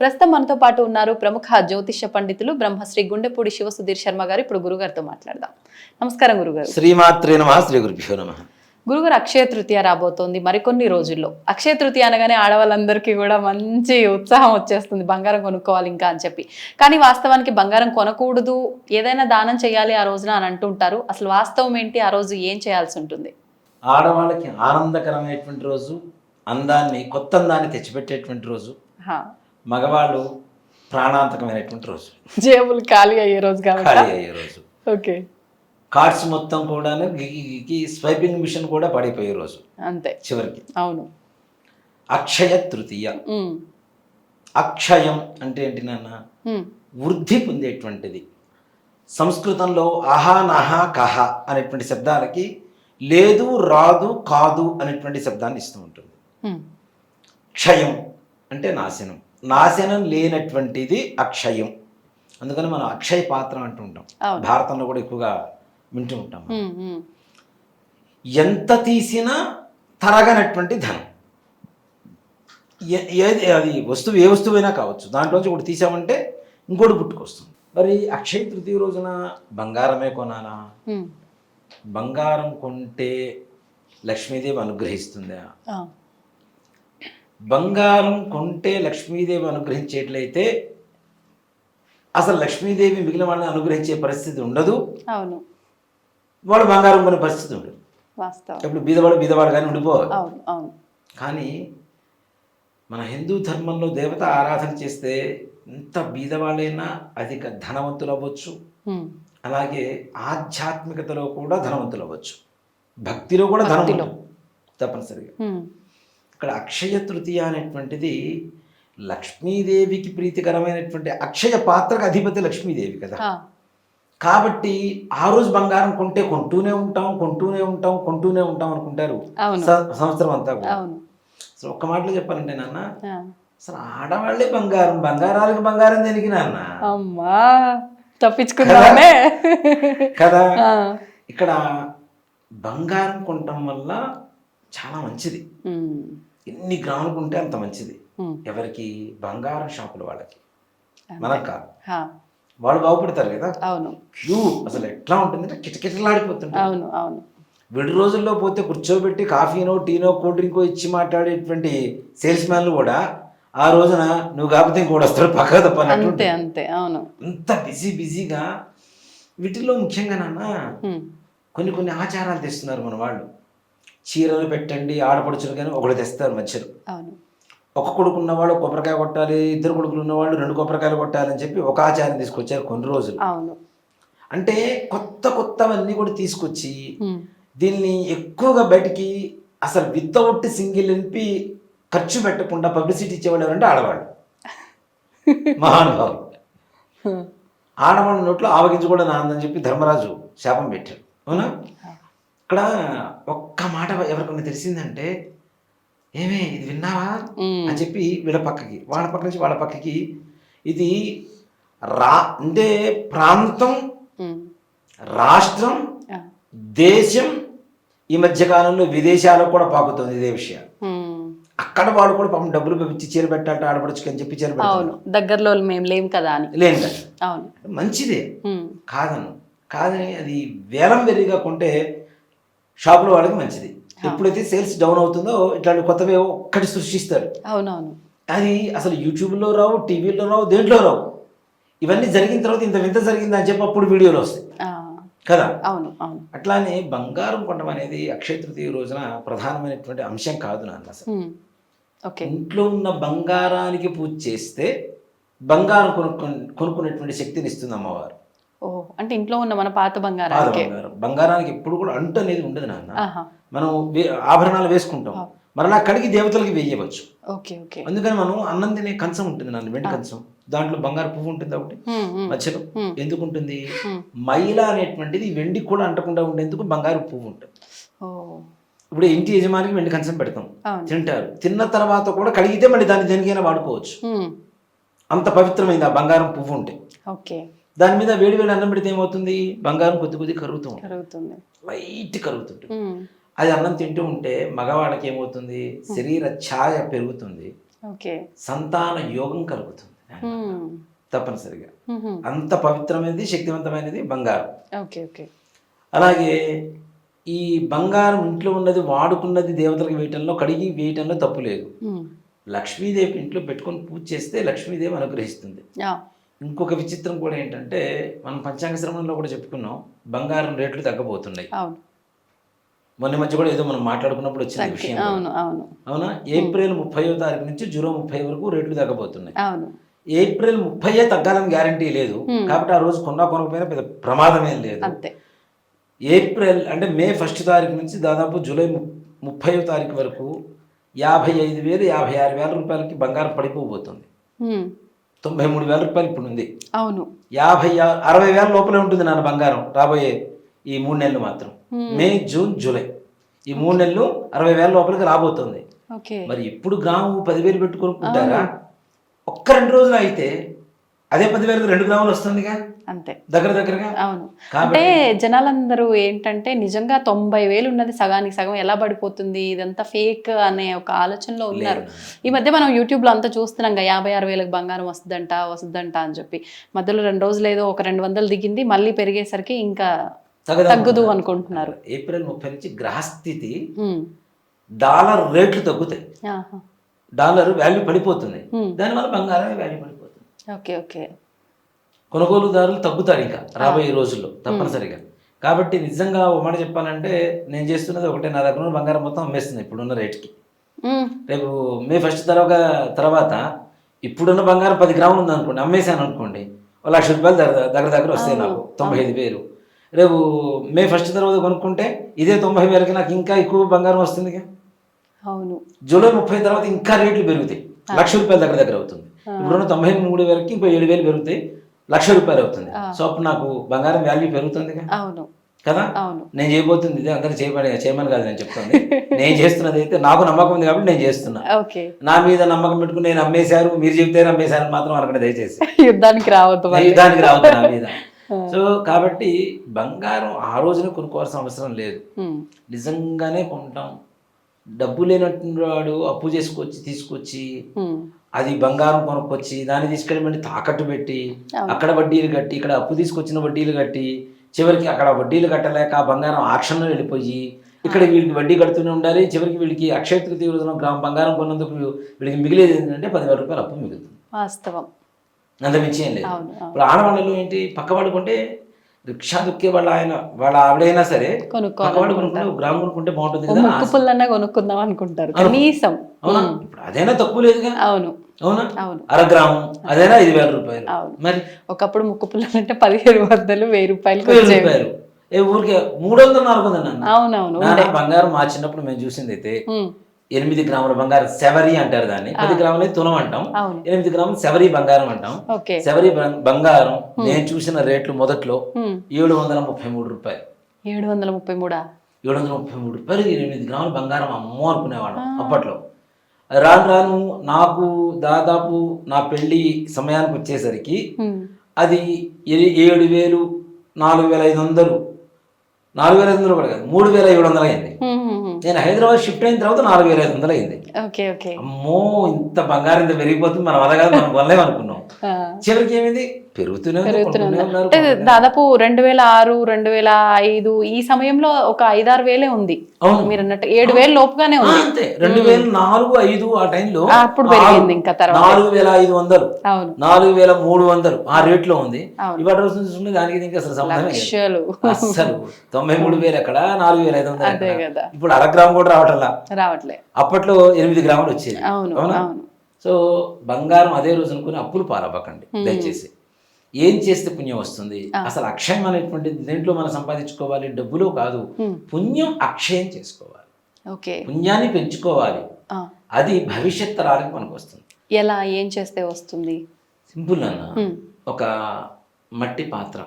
ప్రస్తుతం మనతో పాటు ఉన్నారు ప్రముఖ జ్యోతిష్య పండితులు బ్రహ్మశ్రీ గుండెపూడి శివ సుధీర్ శర్మ గారు. ఇప్పుడు గురుగారితో మాట్లాడదాం. నమస్కారం గురుగారు. శ్రీమాత్రే నమ శ్రీ గురుభ్యో నమ. గురుగారు అక్షయ తృతీయ రాబోతోంది మరికొన్ని రోజుల్లో. అక్షయ తృతీయ అనగానే ఆడవాళ్ళందరికీ కూడా మంచి ఉత్సాహం వచ్చేస్తుంది. బంగారం కొనుక్కోవాలి ఇంకా అని చెప్పి. కానీ వాస్తవానికి బంగారం కొనకూడదు. ఏదైనా దానం చేయాలి ఆ రోజున అని అంటుంటారు. అసలు వాస్తవం ఏంటి? ఆ రోజు ఏం చేయాల్సి ఉంటుంది? ఆడవాళ్ళకి ఆనందకరమైనటువంటి రోజు అందాన్ని కొత్త అందాన్ని తెచ్చిపెట్టేటువంటి రోజు. మగవాళ్ళు ప్రాణాంతకమైనటువంటి రోజు జేబులు ఖాళీ అయ్యే రోజు ఖాళీ అయ్యే రోజు. ఓకే. కార్డ్స్ మొత్తం కూడా స్వైపింగ్ మిషన్ కూడా పడిపోయే రోజు. అంతే. చివరికి. అవును. అక్షయ తృతీయ. అక్షయం అంటే ఏంటి నాన్న. వృద్ధి పొందేటువంటిది. సంస్కృతంలో అహా నహ కహ అనేటువంటి శబ్దాలకి లేదు రాదు కాదు అనేటువంటి శబ్దాన్ని ఇస్తూ ఉంటుంది. క్షయం అంటే నాశనం. నాశనం లేనటువంటిది అక్షయం అందుకని మనం అక్షయ పాత్ర అంటూ ఉంటాం. భారతంలో కూడా ఎక్కువగా వింటూ ఉంటాం. ఎంత తీసినా తరగనటువంటి ధనం ఏది అది వస్తువు ఏ వస్తువైనా కావచ్చు దాంట్లోంచి ఒకటి తీసామంటే ఇంకోటి పుట్టుకొస్తుంది మరి అక్షయ తృతీయ రోజున బంగారమే కొనాలా. బంగారం కొంటే లక్ష్మీదేవి అనుగ్రహిస్తుందా. బంగారం కొంటే లక్ష్మీదేవి అనుగ్రహించేట్లయితే అసలు లక్ష్మీదేవి మిగిలిన వాళ్ళని అనుగ్రహించే పరిస్థితి ఉండదు. అవును. వాడు బంగారం కొనే పరిస్థితి ఉండదు. ఇప్పుడు బీదవాడు బీదవాడు కానీ ఉండిపోవాలి. కానీ మన హిందూ ధర్మంలో దేవత ఆరాధన చేస్తే ఎంత బీదవాళ్ళైనా అధిక ధనవంతులు అవ్వచ్చు. అలాగే ఆధ్యాత్మికతలో కూడా ధనవంతులు అవ్వచ్చు భక్తిలో కూడా. ధనవంతులు తప్పనిసరిగా. ఇక్కడ అక్షయ తృతీయ అనేటువంటిది లక్ష్మీదేవికి ప్రీతికరమైనటువంటి అక్షయ పాత్రకు అధిపతి లక్ష్మీదేవి కదా. కాబట్టి ఆ రోజు బంగారం కొంటే కొంటూనే ఉంటాం కొంటూనే ఉంటాం కొంటూనే ఉంటాం అనుకుంటారు. సంవత్సరం అంతా కూడా. ఒక్క మాటలో చెప్పాలంటే నాన్న. అసలు ఆడవాళ్ళే బంగారం బంగారాలకు బంగారం దేనికి నాన్న? అమ్మా కదా. ఇక్కడ బంగారం కొనటం వల్ల చాలా మంచిది. ఎన్ని గ్రాములు కొంటే అంత మంచిది. ఎవరికి? బంగారం షాపుల వాళ్ళకి. మనకు కాదు. వాళ్ళు బాగుపడతారు కదా. అవును. క్యూ అసలు ఎట్లా ఉంటుందంటే కిటకిటలాడిపోతుంటుంది అవును అవును. విడి రోజుల్లో పోతే కూర్చోబెట్టి కాఫీనో టీనో కూల్ డ్రింకో ఇచ్చి మాట్లాడేటువంటి సేల్స్ మ్యాన్లు కూడా ఆ రోజున నువ్వు కాకపోతే ఇంకోటి వస్తాడు పక్క తప్పనట్టు అంతే అంతే అవును. అంత బిజీ బిజీగా వీటిల్లో ముఖ్యంగా నాన్న. కొన్ని కొన్ని ఆచారాలు తెస్తున్నారు మన వాళ్ళు. చీరలు పెట్టండి ఆడపడుచులు కానీ ఒకటి తెస్తారు మధ్యలో. అవును. ఒక కొడుకు ఉన్నవాడు కొబ్బరికాయ కొట్టాలి ఇద్దరు కొడుకులు ఉన్నవాళ్ళు రెండు కొబ్బరికాయలు కొట్టాలని చెప్పి ఒక ఆచారం తీసుకొచ్చారు కొన్ని రోజులు. అవును. అంటే కొత్త కొత్తవన్నీ కూడా తీసుకొచ్చి. దీన్ని ఎక్కువగా బయటికి అసలు వితౌట్ సింగిల్ ఎంపీ ఖర్చు పెట్టకుండా పబ్లిసిటీ ఇచ్చేవాళ్ళు ఎవరంటే ఆడవాళ్ళు. మహానుభావులు. ఆడవాళ్ళ నోట్లో ఆవగించి కూడా నాందని చెప్పి ధర్మరాజు శాపం పెట్టాడు. అవునా? ఇక్కడ ఒక్క మాట ఎవరికన్నా తెలిసిందంటే ఏమే ఇది విన్నావా. అని చెప్పి వీళ్ళ పక్కకి వాళ్ళ పక్క నుంచి వాళ్ళ పక్కకి ఇది రా అంటే ప్రాంతం. రాష్ట్రం. దేశం ఈ మధ్య కాలంలో విదేశాలకు కూడా పాకుతుంది ఇదే విషయం. అక్కడ వాడు కూడా పాపం డబ్బులు పంపించి చీర పెట్టాలంటే ఆడపడుచుకు అని చెప్పి చీర అవును దగ్గరలో మేము లేం కదా అని కదా అవును మంచిదే. కాదను కాదని అది వేలం వెరిగా కొంటే షాపుల వాళ్ళకి మంచిది. ఎప్పుడైతే సేల్స్ డౌన్ అవుతుందో ఇట్లాంటి కొత్తవి ఒక్కటి సృష్టిస్తారు. అవునవును. అది అసలు యూట్యూబ్లో రావు టీవీలో రావు దేంట్లో రావు. ఇవన్నీ జరిగిన తర్వాత ఇంత వింత జరిగింది అని చెప్పి అప్పుడు వీడియోలు వస్తాయి. కదా? అవును అవును. అట్లానే బంగారం కొనడం అనేది అక్షయ తృతీయ రోజున ప్రధానమైనటువంటి అంశం కాదు నాన్న అసలు. ఇంట్లో ఉన్న బంగారానికి పూజ చేస్తే బంగారం కొనుక్కు కొనుక్కునేటువంటి శక్తిని ఇస్తుంది అమ్మవారు. అంటే ఇంట్లో ఉన్న మన పాత బంగారానికి. బంగారం. బంగారానికి ఎప్పుడు కూడా అంటు అనేది ఉండదు నాన్న. ఆహా. మనం వే- ఆభరణాలు వేసుకుంటాం. మరలా కడిగి దేవతలకి వేయవచ్చు. Okay okay. అందుకని మనం అన్నం తినే కంచం ఉంటుంది నాన్న వెండి. కంచం. దాంట్లో బంగారు పువ్వు ఉంటుంది ఒకటి. మధ్యలో. ఎందుకు ఉంటుంది. మైల అనేటువంటిది వెండి కూడా అంటకుండా ఉండేందుకు బంగారు పువ్వు ఉంటుంది. ఓ ఇప్పుడు ఇంటి యజమానికి వెండి కంచం పెడతాం. అవును. తింటారు. తిన్న తర్వాత కూడా కడిగితే మళ్ళీ దాన్ని దేనికైనా వాడుకోవచ్చు. అంత పవిత్రమైంది ఆ బంగారం పువ్వు ఉంటే. ఓకే. దాని మీద వేడి వేడి అన్నం పెడితే ఏమవుతుంది? బంగారం కొద్ది కొద్ది కరుగుతూ ఉంటుంది. కరుగుతుంది. లైట్ కరుగుతుంటుంది. అది అన్నం తింటూ ఉంటే మగవాళ్ళకి ఏమవుతుంది? శరీర ఛాయ పెరుగుతుంది. సంతాన యోగం కలుగుతుంది. తప్పనిసరిగా. అంత పవిత్రమైనది శక్తివంతమైనది బంగారం. Okay okay. అలాగే ఈ బంగారం ఇంట్లో ఉన్నది వాడుకున్నది దేవతలకు వేయటంలో కడిగి వేయటంలో తప్పు లేదు. లక్ష్మీదేవి ఇంట్లో పెట్టుకొని పూజ చేస్తే లక్ష్మీదేవి అనుగ్రహిస్తుంది. ఇంకొక విచిత్రం కూడా ఏంటంటే మనం పంచాంగ శ్రవణంలో కూడా చెప్పుకున్నాం బంగారం రేట్లు తగ్గబోతున్నాయి. మొన్న మధ్య కూడా ఏదో మనం మాట్లాడుకున్నప్పుడు తగ్గి విషయం అవును ఏప్రిల్ ముప్పైవ తారీఖు నుంచి జూలై ముప్పై వరకు రేట్లు తగ్గబోతున్నాయి. ఏప్రిల్ ముప్పైయే తగ్గాలని గ్యారంటీ లేదు. కాబట్టి ఆ రోజు కొన్నా కొనకపోయినా పెద్ద ప్రమాదం ఏం లేదు. ఏప్రిల్ అంటే మే ఫస్ట్ తారీఖు నుంచి దాదాపు జూలై ముప్పై తారీఖు వరకు యాభై ఐదు వేలు యాభై ఆరు వేల రూపాయలకి బంగారం పడిపోబోతుంది. తొంభై మూడు వేల రూపాయలు ఇప్పుడు ఉంది అవును. యాభై అరవై వేల లోపలే ఉంటుంది నాన్న బంగారం రాబోయే ఈ మూడు నెలలు మాత్రం. May June July. ఈ మూడు నెలలు అరవై వేల లోపలికి రాబోతుంది. మరి ఇప్పుడు గ్రాము పదివేలు పెట్టి కొనుక్కుంటారా ఒక్క రెండు రోజులు అయితే అదే పదివేలకు రెండు గ్రాములు వస్తుందిగా? అంతే. దగ్గర దగ్గరగా? అవును. అంటే జనాలందరూ ఏంటంటే నిజంగా తొంభై వేలు ఉన్నది సగానికి సగం ఎలా పడిపోతుంది? ఇదంతా ఫేక్ అనే ఒక ఆలోచనలో ఉన్నారు. ఈ మధ్య మనం యూట్యూబ్లో అంతా చూస్తున్నాం కదా యాభై ఆరు వేలకు బంగారం వస్తుందంట వస్తుందంట అని చెప్పి. మధ్యలో రెండు రోజులు ఏదో ఒక రెండు వందలు దిగింది మళ్ళీ పెరిగేసరికి ఇంకా తగ్గదు అనుకుంటున్నారు. ఏప్రిల్ ముప్పై నుంచి గ్రహస్థితి డాలర్ రేట్లు తగ్గుతాయి. డాలర్ వాల్యూ పడిపోతుంది. దానివల్ల బంగారం వాల్యూ పడిపోతుంది ఓకే ఓకే. కొనుగోలుదారులు తగ్గుతారు ఇంకా రాబోయే రోజుల్లో తప్పనిసరిగా. కాబట్టి నిజంగా ఒక మాట చెప్పాలంటే నేను చేస్తున్నది ఒకటే నా దగ్గర బంగారం మొత్తం అమ్మేస్తుంది ఇప్పుడున్న రేట్కి. రేపు మే ఫస్ట్ తర్వాత తర్వాత ఇప్పుడున్న బంగారం పది గ్రాములు ఉంది అనుకోండి అమ్మేశాను అనుకోండి లక్ష రూపాయలు దగ్గర దగ్గర దగ్గర వస్తాయి నాకు తొంభై ఐదు వేలు. రేపు మే ఫస్ట్ తర్వాత కొనుక్కుంటే ఇదే తొంభై వేలకి నాకు ఇంకా ఎక్కువ బంగారం వస్తుందిగా. అవును. జూలై ముప్పై తర్వాత ఇంకా రేట్లు పెరుగుతాయి లక్ష రూపాయల దగ్గర దగ్గర అవుతుంది. ఇప్పుడున్న తొంభై మూడు వేలకి ఇంకో ఏడు వేలు పెరుగుతాయి. లక్ష రూపాయలు అవుతుంది. సో అప్పుడు నాకు బంగారం వాల్యూ పెరుగుతుందిగా. అవును. కదా? నేను చేయబోతుంది ఇదే అందరూ చేయమని చేయమని కాదు నేను చెప్తుంది. నేను చేస్తున్నది అయితే నాకు నమ్మకం ఉంది కాబట్టి నేను చేస్తున్నా. నా మీద నమ్మకం పెట్టుకుని నేను అమ్మేశారు మీరు చెప్తే అమ్మేశారు అని మాత్రం అనకండి దయచేసి. యుద్ధానికి రావద్దు. దానికి రావద్దు నా మీద. సో కాబట్టి బంగారం ఆ రోజున కొనుక్కోవాల్సిన అవసరం లేదు. నిజంగానే కొంటాం. డబ్బు లేనటువంటి వాడు అప్పు చేసుకొచ్చి తీసుకొచ్చి అది బంగారం కొనుక్కొచ్చి దాన్ని తీసుకెళ్ళి మళ్ళీ తాకట్టు పెట్టి. అక్కడ వడ్డీలు కట్టి ఇక్కడ అప్పు తీసుకొచ్చిన వడ్డీలు కట్టి చివరికి అక్కడ వడ్డీలు కట్టలేక బంగారం ఆక్షన్లో వెళ్ళిపోయి ఇక్కడ వీళ్ళకి వడ్డీ కడుతూనే ఉండాలి చివరికి వీళ్ళకి అక్షయ తృతీయ రోజున గ్రామ బంగారం కొన్నందుకు వీళ్ళకి మిగిలేది ఏంటంటే పదివేల రూపాయలు అప్పు మిగులుతుంది. వాస్తవం. అంత మించి ఏం లేదు. ఇప్పుడు ఆడవాళ్ళలో ఏంటి పక్కవాడు కొంటే రిక్షా దుక్కే వాళ్ళ ఆయన వాళ్ళ ఆవిడైనా సరే ఒక గ్రామం కొనుక్కుంటే బాగుంటుంది కదా కొనుక్కుందాం అనుకుంటారు. కనీసం. అవునా? అదైనా తక్కువ లేదుగా అవును. అవునా? అవును. అర గ్రామం అదైనా ఐదు వేల రూపాయలు. మరి? ఒకప్పుడు ముక్కు పుల్లలు అంటే పదిహేడు వందలు వెయ్యి రూపాయలకి వెయ్యి రూపాయలు. ఏ ఊరికే మూడు వందలు నాలుగు వందలు అవునవును. బంగారం మా చిన్నప్పుడు మేము చూసింది అయితే ఎనిమిది గ్రాముల బంగారం సెవరీ అంటారు దాన్ని. పది గ్రాములు తులం అంటాం. ఎనిమిది గ్రాములు సెవరీ బంగారం అంటాం. బం- బంగారం నేను చూసిన రేట్లు మొదట్లో ఏడు వందల ముప్పై మూడు రూపాయలు. ఏడు వందల ముప్పై మూడా? ఏడు వందల ముప్పై మూడు రూపాయలు ఎనిమిది గ్రాముల బంగారం అమ్మో అనుకునేవాళ్ళం అప్పట్లో. రాను రాను నాకు దాదాపు నా పెళ్ళి సమయానికి వచ్చేసరికి అది ఏడు వేలు నాలుగు వేల ఐదు వందలు నాలుగు వేల ఐదు వందలు కూడా కాదు మూడు వేల ఏడు వందలు అయింది. నేను హైదరాబాద్ షిఫ్ట్ అయిన తర్వాత నాలుగు వేల ఐదు వందలు అయింది. Okay okay. అమ్మో ఇంత బంగారం ఇంత పెరిగిపోతుంది మనం కాదు మనం కొనలేము అనుకున్నాం. చివరికి ఏమైంది? పెరుగుతూనే ఉంది, అంటే దాదాపు రెండు వేల ఆరు రెండు వేల ఐదు ఈ సమయంలో ఒక ఐదారు వేలే ఉంది. అవును. మీరు అన్నట్టు ఏడు వేలు లోపుగానే ఉంది. అంతే. రెండు వేల నాలుగు ఐదు ఆ టైంలో అప్పుడు పెరిగింది ఇంకా తర్వాత. నాలుగు వేల ఐదు వందలు. నాలుగు వేల మూడు వందలు ఆ రేట్లో ఉంది. అవును. ఇవాటి రోజు చూసుకుంటే దానికి దీనికి అసలు సంబంధం అస్సలు. తొంభై మూడు వేలు ఎక్కడ నాలుగు వేల ఐదు వందలు ఇప్పుడు అర గ్రామ్ కూడా రావటంలా. రావట్లే. అప్పట్లో ఎనిమిది గ్రాములు వచ్చేది. అవును అవునా? అవును. సో బంగారం అదే రోజు అనుకుని అప్పులు పాలవ్వకండి దయచేసి. ఏం చేస్తే పుణ్యం వస్తుంది? అసలు అక్షయం అనేటువంటిది దేంట్లో మనం సంపాదించుకోవాలి? డబ్బులో కాదు. పుణ్యం అక్షయం చేసుకోవాలి. ఓకే. పుణ్యాన్ని పెంచుకోవాలి. అది భవిష్యత్ తరాలకు మనకు వస్తుంది. ఎలా? ఏం చేస్తే వస్తుంది? సింపుల్ అన్న. ఒక మట్టి పాత్ర.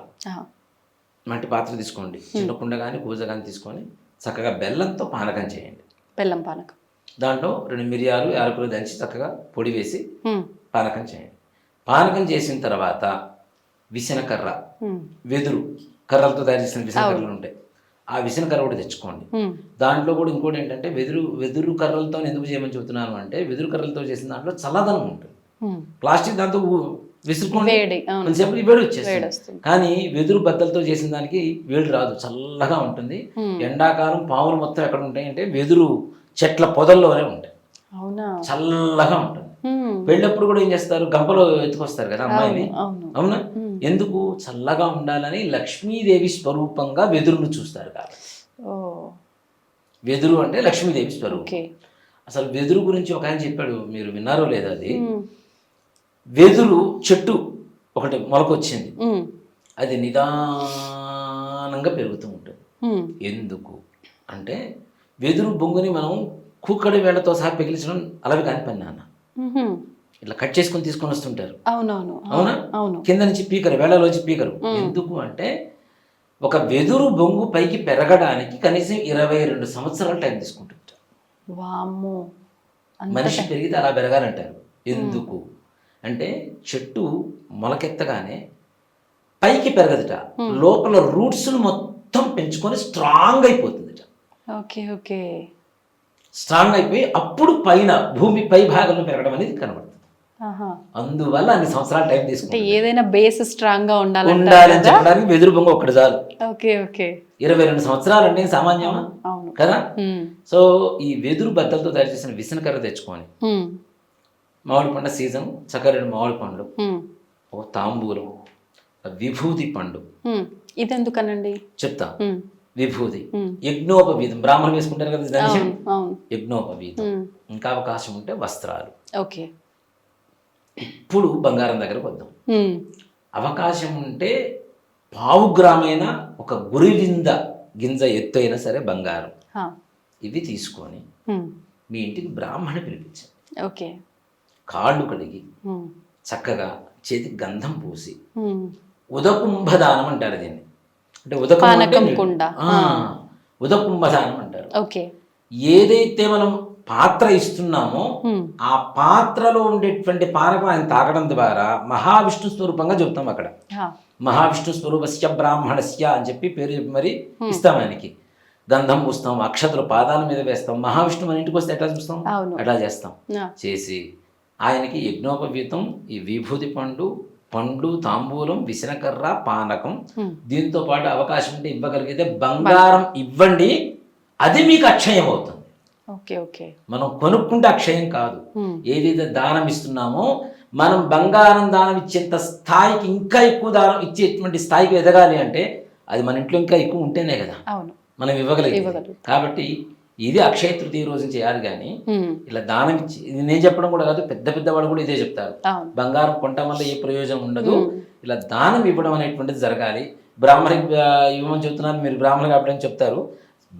మట్టి పాత్ర తీసుకోండి. చిన్న కుండ కానీ కూజ కానీ తీసుకొని చక్కగా బెల్లంతో పానకం చేయండి. బెల్లం పానకం. దాంట్లో రెండు మిరియాలు యాలకులు దంచి చక్కగా పొడి వేసి. పానకం చేయండి. పానకం చేసిన తర్వాత విసనకర్ర. వెదురు కర్రలతో తయారు చేసిన విసనకర్రలు ఉంటాయి. ఆ విసనకర్ర కూడా తెచ్చుకోండి. దాంట్లో కూడా ఇంకోటి ఏంటంటే వెదురు వెదురు కర్రలతో ఎందుకు చేయమని చెబుతున్నాను అంటే వెదురు కర్రలతో చేసిన దాంట్లో చల్లదనం ఉంటుంది. ప్లాస్టిక్ దాంతో విసురుకోండి. కొంచెంసేపు వేడి వచ్చేస్తుంది. కానీ వెదురు బద్దలతో చేసిన దానికి వేడి రాదు చల్లగా ఉంటుంది. ఎండాకాలం పాములు మొత్తం ఎక్కడ ఉంటాయి అంటే వెదురు చెట్ల పొదల్లోనే ఉంటాయి. చల్లగా ఉంటుంది. వెళ్ళినప్పుడు కూడా ఏం చేస్తారు? గంపలో ఎత్తుకొస్తారు కదా అమ్మాయిని. అవును. ఎందుకు? చల్లగా ఉండాలని లక్ష్మీదేవి స్వరూపంగా వెదురును చూస్తారు కాబట్టి. వెదురు అంటే లక్ష్మీదేవి స్వరూపం. అసలు వెదురు గురించి ఒక ఆయన చెప్పాడు మీరు విన్నారో లేదా అది. వెదురు చెట్టు ఒకటి మొలకొచ్చింది. అది నిదానంగా పెరుగుతూ ఉంటుంది. ఎందుకు? అంటే వెదురు బొంగుని మనం కుక్కడి వేళ్ళతో సహా పెగిలించడం అలాగే కాని పని నాన్న. ఇట్లా కట్ చేసుకొని తీసుకొని వస్తుంటారు. అవునవును. అవునా? అవును కింద నుంచి పీకరు వేళలోంచి పీకరు. ఎందుకు అంటే ఒక వెదురు బొంగు పైకి పెరగడానికి కనీసం ఇరవై రెండు సంవత్సరాలు టైం అంత మనిషి పెరిగితే అలా పెరగాలంటారు. ఎందుకు? అంటే చెట్టు మొలకెత్తగానే పైకి పెరగదుట. లోపల రూట్స్ను మొత్తం పెంచుకొని స్ట్రాంగ్ అయిపోతుందిట. Okay okay. స్ట్రాంగ్ అయిపోయి అప్పుడు పైన భూమి పై భాగంలో పెరగడం అనేది కనబడుతుంది. అందువల్ల అన్ని సంవత్సరాలు టైం అంటే తీసుకుంటుంది. ఏదైనా బేస్ స్ట్రాంగ్గా ఉండాలంటారు ఉండాలని చెప్పడానికి వెదురు బొంగ ఒక్కటి చాలు. Okay okay. ఇరవై రెండు సంవత్సరాలు అంటే సామాన్యమా కదా. సో ఈ వెదురు బద్దలతో తయారు చేసిన విసనకర్ర తెచ్చుకొని. మామిడి పండు సీజన్ చక్కగా రెండు మామిడి పండ్లు. ఒక తాంబూలం విభూతి పండు. ఇదెందుకనండి? చెప్తా. విభూతి. యజ్ఞోపవీతం. బ్రాహ్మణులు వేసుకుంటారు కదా యజ్ఞోపవీతం. ఇంకా అవకాశం ఉంటే వస్త్రాలు. ఓకే. ఇప్పుడు బంగారం దగ్గరకు వద్దాం. అవకాశం ఉంటే పావు గ్రామైన ఒక గురివింద గింజ ఎత్తు అయినా సరే బంగారం. ఇవి తీసుకొని. మీ ఇంటికి బ్రాహ్మణ పిలిపించండి ఓకే కాళ్ళు కడిగి. చక్కగా చేతికి గంధం పూసి. ఉదకుంభదానం అంటారు దీన్ని అంటే ఉదకం ఉదకుంభదానం అంటారు ఓకే ఏదైతే మనం పాత్ర ఇస్తున్నామో. ఆ పాత్రలో ఉండేటువంటి పానకం ఆయన తాగడం ద్వారా మహావిష్ణు స్వరూపంగా చెబుతాం అక్కడ. మహావిష్ణు స్వరూపస్య బ్రాహ్మణస్య అని చెప్పి పేరు చెప్పి మరి ఇస్తాం ఆయనకి గంధం పూస్తాం అక్షతలు పాదాల మీద వేస్తాం మహావిష్ణు మన ఇంటికి వస్తే ఎట్లా చూస్తాం. అట్లా చేస్తాం. చేసి ఆయనకి యజ్ఞోపవీతం ఈ విభూతి పండు పండు తాంబూలం విసనకర్ర పానకం. దీంతో పాటు అవకాశం ఉంటే ఇవ్వగలిగితే బంగారం ఇవ్వండి అది మీకు అక్షయం అవుతుంది ఓకే ఓకే. మనం కొనుక్కుంటే అక్షయం కాదు. ఏదైతే దానం ఇస్తున్నామో మనం బంగారం దానం ఇచ్చేంత స్థాయికి ఇంకా ఎక్కువ దానం ఇచ్చేటువంటి స్థాయికి ఎదగాలి అంటే అది మన ఇంట్లో ఇంకా ఎక్కువ ఉంటేనే కదా. మనం ఇవ్వగలుగుతాం. కాబట్టి ఇది అక్షయ తృతీయ రోజు చేయాలి కానీ. ఇలా దానం ఇచ్చి ఇది నేను చెప్పడం కూడా కాదు పెద్ద పెద్ద వాళ్ళు కూడా ఇదే చెప్తారు. బంగారం కొనటం వల్ల ఏ ప్రయోజనం ఉండదు. ఇలా దానం ఇవ్వడం అనేటువంటిది జరగాలి. బ్రాహ్మణికి ఆ, ఇవ్వమని చెప్తున్నారు మీరు బ్రాహ్మణ కాబట్టి చెప్తారు.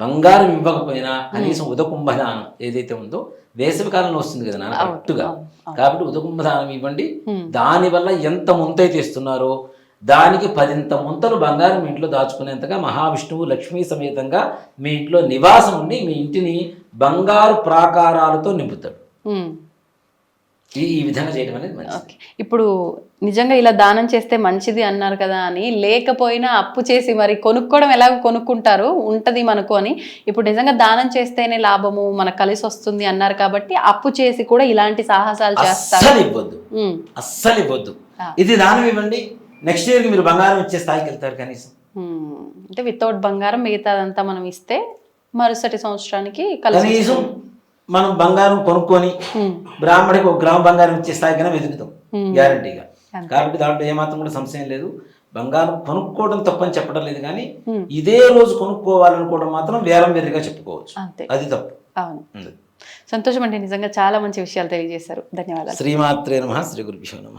బంగారం ఇవ్వకపోయినా కనీసం ఉదకుంభదానం ఏదైతే ఉందో వేసవి కాలంలో వస్తుంది కదా నాన్న కరెక్ట్గా. కాబట్టి ఉదకుంభదానం ఇవ్వండి. దానివల్ల ఎంత ముంతైతే ఇస్తున్నారో దానికి పదింత ముంతలు బంగారం మీ ఇంట్లో దాచుకునేంతగా మహావిష్ణువు లక్ష్మీ సమేతంగా మీ ఇంట్లో నివాసం ఉండి మీ ఇంటిని బంగారు ప్రాకారాలతో నింపుతాడు. ఈ విధంగా చేయడం అనేది ఓకే. ఇప్పుడు నిజంగా ఇలా దానం చేస్తే మంచిది అన్నారు కదా అని లేకపోయినా అప్పు చేసి మరి కొనుక్కోవడం ఎలాగో కొనుక్కుంటారు ఉంటది మనకు అని. ఇప్పుడు నిజంగా దానం చేస్తేనే లాభము మనకు కలిసి వస్తుంది అన్నారు కాబట్టి అప్పు చేసి కూడా ఇలాంటి సాహసాలు చేస్తారు. అస్సలు ఇవ్వద్దు. అస్సలు ఇవ్వద్దు. ఇది దానం ఇవ్వండి నెక్స్ట్ ఇయర్కి మీరు బంగారం ఇచ్చే స్థాయికి వెళ్తారు కనీసం. అంటే వితౌట్ బంగారం మిగతాదంతా మనం ఇస్తే మరుసటి సంవత్సరానికి కలిసి కనీసం మనం బంగారం కొనుక్కొని బ్రాహ్మడికి ఒక గ్రామ బంగారం ఇచ్చే స్థాయికైనా వెతుకుతాం. గ్యారంటీగా. కాబట్టి దాంట్లో ఏమాత్రం కూడా సంశయం లేదు. బంగారం కొనుక్కోవడం తప్పని చెప్పడం లేదు కానీ. ఇదే రోజు కొనుక్కోవాలనుకోవడం మాత్రం వేలం వేరుగా చెప్పుకోవచ్చు. అది తప్పు. సంతోషం అండి నిజంగా చాలా మంచి విషయాలు తెలియజేశారు. ధన్యవాదాలు. శ్రీమాత్రే నమ శ్రీ గురుభ్యో నమ.